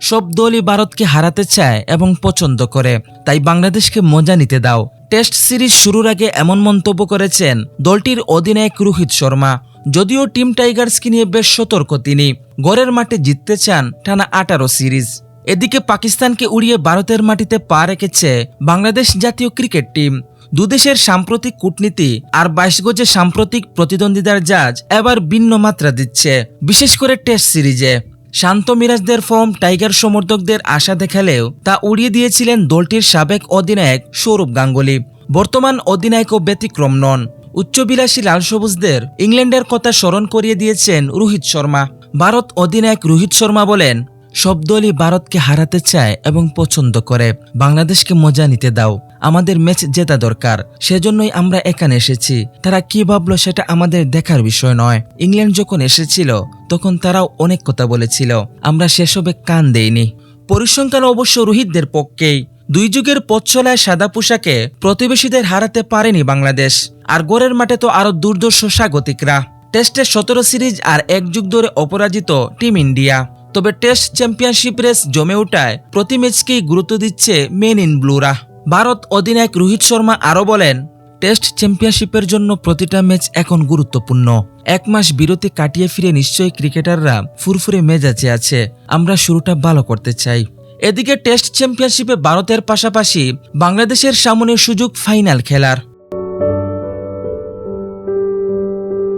সব দলই ভারতকে হারাতে চায় এবং পছন্দ করে, তাই বাংলাদেশকে মজা নিতে দাও। টেস্ট সিরিজ শুরুর আগে এমন মন্তব্য করেছেন দলটির অধিনায়ক রোহিত শর্মা। যদিও টিম টাইগার্সকে নিয়ে বেশ সতর্ক তিনি, গড়ের মাঠে জিততে চান টানা আঠারো সিরিজ। এদিকে পাকিস্তানকে উড়িয়ে ভারতের মাটিতে পা রেখেছে বাংলাদেশ জাতীয় ক্রিকেট টিম। দুদেশের সাম্প্রতিক কূটনীতি আর বাইশ গজে সাম্প্রতিক প্রতিদ্বন্দ্বিতার জাজ এবার ভিন্ন মাত্রা দিচ্ছে, বিশেষ করে টেস্ট সিরিজে। শান্ত মিরাজদের ফর্ম টাইগার সমর্থকদের আশা দেখালেও তা উড়িয়ে দিয়েছিলেন দলটির সাবেক অধিনায়ক সৌরভ গাঙ্গুলি। বর্তমান অধিনায়কও ব্যতিক্রম নন। উচ্চবিলাসী লাল সবুজদের ইংল্যান্ডের কথা স্মরণ করিয়ে দিয়েছেন রোহিত শর্মা। ভারত অধিনায়ক রোহিত শর্মা বলেন সব দলই ভারতকে হারাতে চায় এবং পছন্দ করে। বাংলাদেশকে মজা নিতে দাও। আমাদের ম্যাচ জেতা দরকার। সেজন্যই আমরা এখানে এসেছি। তারা কি ভাবলো সেটা আমাদের দেখার বিষয় নয়। ইংল্যান্ড যখন এসেছিল, তখন তারাও অনেক কথা বলেছিল। আমরা সেসবে কান দেইনি। পরিসংখ্যান অবশ্য রোহিতদের পক্ষেই। দুই যুগের পথচলায় সাদা পোশাকে প্রতিবেশীদের হারাতে পারেনি বাংলাদেশ। আর গোরের মাঠে তো আরও দুর্দর্শ স্বাগতিকরা। টেস্টে সতেরো সিরিজ আর এক যুগ ধরে অপরাজিত টিম ইন্ডিয়া। তবে টেস্ট চ্যাম্পিয়নশিপ রেস জমে ওঠায় প্রতি ম্যাচকেই গুরুত্ব দিচ্ছে মেন ইন ব্লুরা। ভারত অধিনায়ক রোহিত শর্মা আরও বলেন, টেস্ট চ্যাম্পিয়নশিপের জন্য প্রতিটা ম্যাচ এখন গুরুত্বপূর্ণ। এক মাস বিরতি কাটিয়ে ফিরে নিশ্চয়ই ক্রিকেটাররা ফুরফুরে মেজাজে আছে। আমরা শুরুটা ভালো করতে চাই। এদিকে টেস্ট চ্যাম্পিয়নশিপে ভারতের পাশাপাশি বাংলাদেশের সামনে সুযোগ ফাইনাল খেলার।